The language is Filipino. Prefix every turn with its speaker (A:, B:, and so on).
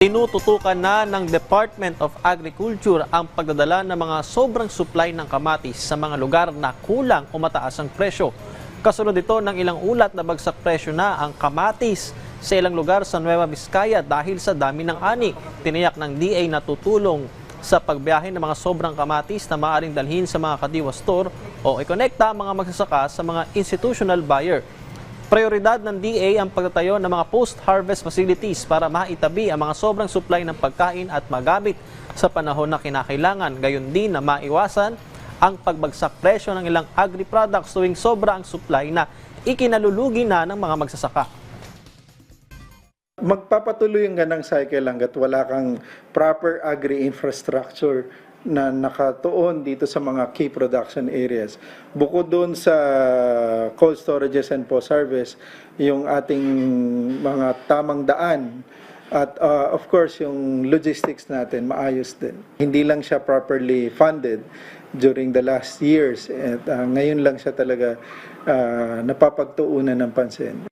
A: Tinututukan na ng Department of Agriculture ang pagdadala ng mga sobrang supply ng kamatis sa mga lugar na kulang o mataas ang presyo. Kasunod ito ng ilang ulat na bagsak presyo na ang kamatis sa ilang lugar sa Nueva Vizcaya dahil sa dami ng ani. Tiniyak ng DA na tutulong sa pagbiyahe ng mga sobrang kamatis na maaaring dalhin sa mga kadiwa store o ikonekta ang mga magsasaka sa mga institutional buyer. Prioridad ng DA ang pagtatayo ng mga post-harvest facilities para maitabi ang mga sobrang supply ng pagkain at magamit sa panahon na kinakailangan. Gayon din na maiwasan ang pagbagsak presyo ng ilang agri-products tuwing sobra ang supply na ikinalulugi na ng mga magsasaka.
B: Magpapatuloy ang ganang cycle hanggat wala kang proper agri-infrastructure na nakatuon dito sa mga key production areas. Bukod doon sa cold storages and post-harvest, yung ating mga tamang daan at uh, of course yung logistics natin maayos din. Hindi lang siya properly funded during the last years at uh, ngayon lang siya talaga uh, napapagtuunan ng pansin.